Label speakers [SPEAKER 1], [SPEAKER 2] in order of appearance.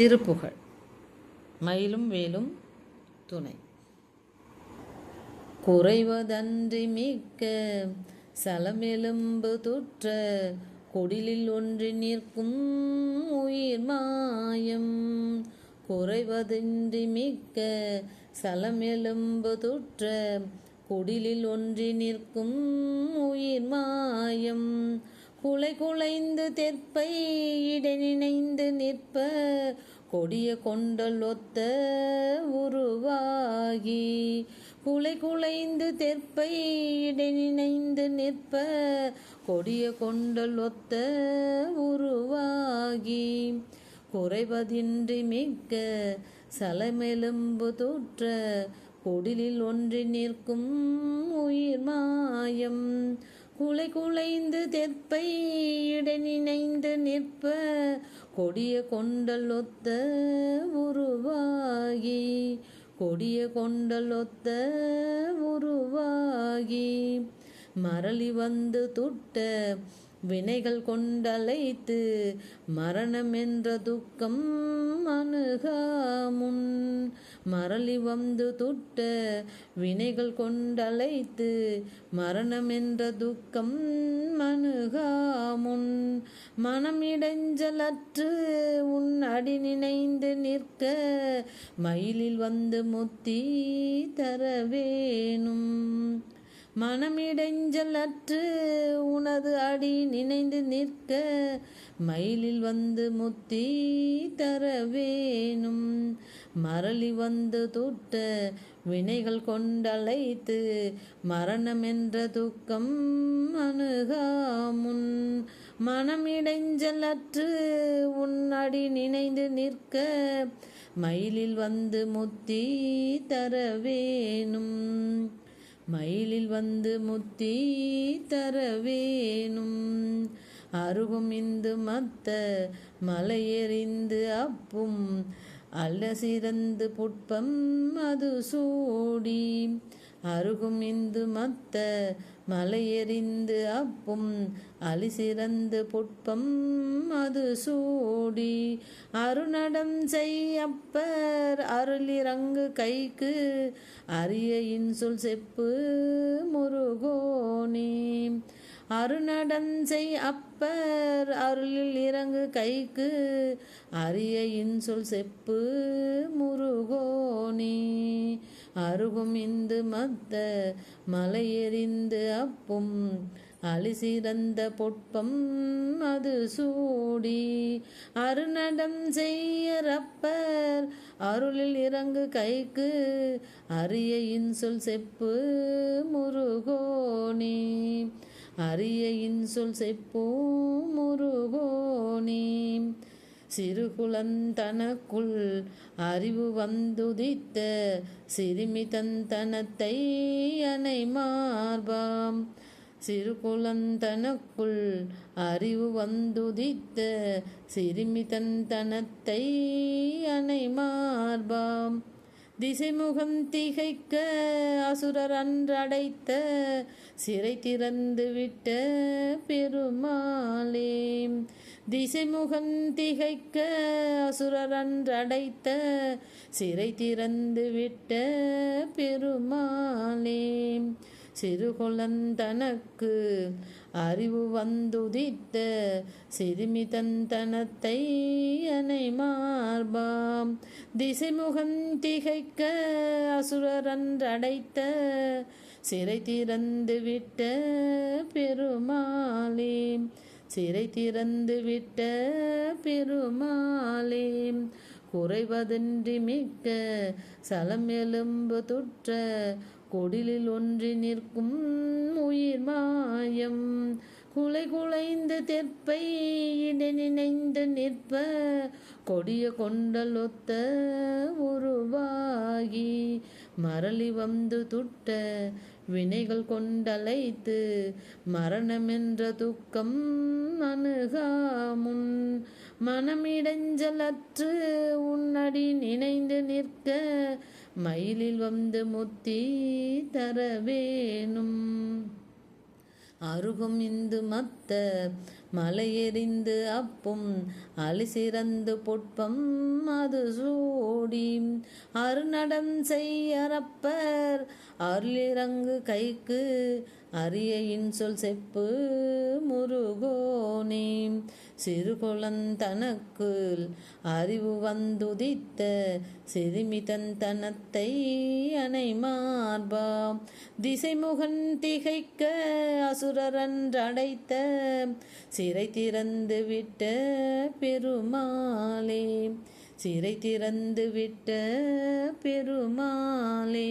[SPEAKER 1] திருப்புகழ் மயிலும் வேலும் துணை. குறைவதன்றி மிக்க சலமெலும்பு துற்ற கொடிலில் ஒன்றி நிற்கும் உயிர் மாயம். குறைவதின்றி மிக்க சலமெலும்பு துற்ற கொடிலில் ஒன்றி நிற்கும் உயிர் மாயம். குலை குலைந்து தெற்பை இடநினைந்து நிற்ப கொடிய கொண்டல் ஒத்த உருவாகி. குலை குலைந்து தெற்பை இடநினைந்து நிற்ப கொடிய கொண்டல் ஒத்த உருவாகி. குறைவதின்றி மிக்க சலமெலும்பு தூற்ற கொடிலில் ஒன்றி நிற்கும் உயிர் மாயம். குலை குலைந்து தெற்பை இடைநினைந்து நிற்ப கொடிய கொண்டல் ஒத்த உருவாகி கொடிய கொண்டல் ஒத்த உருவாகி. மரளி வந்து துட்ட வினைகள் கொண்டலைத்து மரணம் என்ற துக்கம் அணுகாமுன் மரளி வந்து துட்ட வினைகள் கொண்டலைத்து மரணம் என்ற துக்கம் மணுகாமுன் மனம் இடைஞ்சலற்று உன் அடி நினைந்து நிற்க மயிலில் வந்து முத்தி தர வேணும் மனமிடைஞ்சல் அற்று உனது அடி நினைந்து நிற்க மயிலில் வந்து முத்தி தர வேணும் மரளி வந்து தூட்ட வினைகள் கொண்டழைத்து மரணம் என்ற துக்கம் அணுகாமுன். மனமிடைஞ்சலற்று உன் அடி நினைந்து நிற்க மயிலில் வந்து முத்தி தர வேணும் மயிலில் வந்து முத்தி தர வேணும் அருகும் இந்து மத்த மலையெறிந்து அப்பும். அல்ல சிறந்து புட்பம் அது சூடி. அருகும் இந்து மத்த மலையெறிந்து அப்பும் அலி சிறந்து புட்பம் அது சூடி. அருநடம் செய்யப்பர் அருளிறங்கு கைக்கு அரிய இன்சொல் செப்பு முருகோணிம் அருணடம் செய் அப்பர் அருளில் இறங்கு கைக்கு அரிய இன்சொல் செப்பு முருகோனே. அருகும் இந்து மத்த மலையெறிந்து அப்பும் அலிசிறந்த பொட்பம் அது சூடி. அருநடம் செய்ய ரப்பர் அருளில் இறங்கு கைக்கு அரிய இன்சொல் செப்பு முருகோணி. அரிய இன்சொல் செப்போ முருகோணி. சிறுகுலந்தனக்குள் அறிவு வந்துதித்த சிறுமிதந்தனத்தை அனை மார்பாம். சிறுகுலந்தனக்குள் அறிவு வந்துதித்த சிறுமிதந்தனத்தை அனை மார்பாம். திசைமுகம் திகைக்க அசுரர் அன்றடைத்த சிறை திறந்து விட்ட பெருமாளே. திசைமுகம் திகைக்க அசுரர் அன்றடைத்த சிறை திறந்து விட்ட பெருமாளே. சிறுகுலந்தனக்கு அறிவு வந்துதித்த சிறுமிதந்தனத்தை அனை மார்பாம் திசைமுகந்திகைக்க அசுரன்றடைத்த அசுரரன்றடைத்த சிறை திறந்து விட்ட பெருமாளே. சிறை திறந்து விட்ட பெருமாளே. குறைவதின்றி மிக்க சலம் எலும்பு துற்ற கொடிலில் ஒன்றி நிற்கும் உயிர் மாயம். குலை குலைந்து தெற்பை நினைந்து நிற்ப கொடிய கொண்டல் ஒத்த உருவாகி. மரளி வந்து துட்ட வினைகள் கொண்டலைத்து மரணமென்ற துக்கம் அணுகாமுன் மனமிடைஞ்சலற்று உன்னடி நினைந்து நிற்க மயிலில் வந்து முத்தி தர வேணும் அருகும் இந்து மத்த மலையெறிந்து அப்பும் அலிசிறந்து பொட்பம் அது சூடி. அருநடம் செய்யறப்பர் அருளிறங்கு கைக்கு அரிய இன்சொல் செப்பு முருகோனே. சிறுகுளந்தனக்குள் அறிவு வந்துதித்த சிறுமிதன் தனத்தை அணை மார்பா திசைமுகன் திகைக்க அசுரரன்றடைத்த சிறை திறந்து விட்ட பெருமாளே சிறை திறந்து விட்ட பெருமாளே.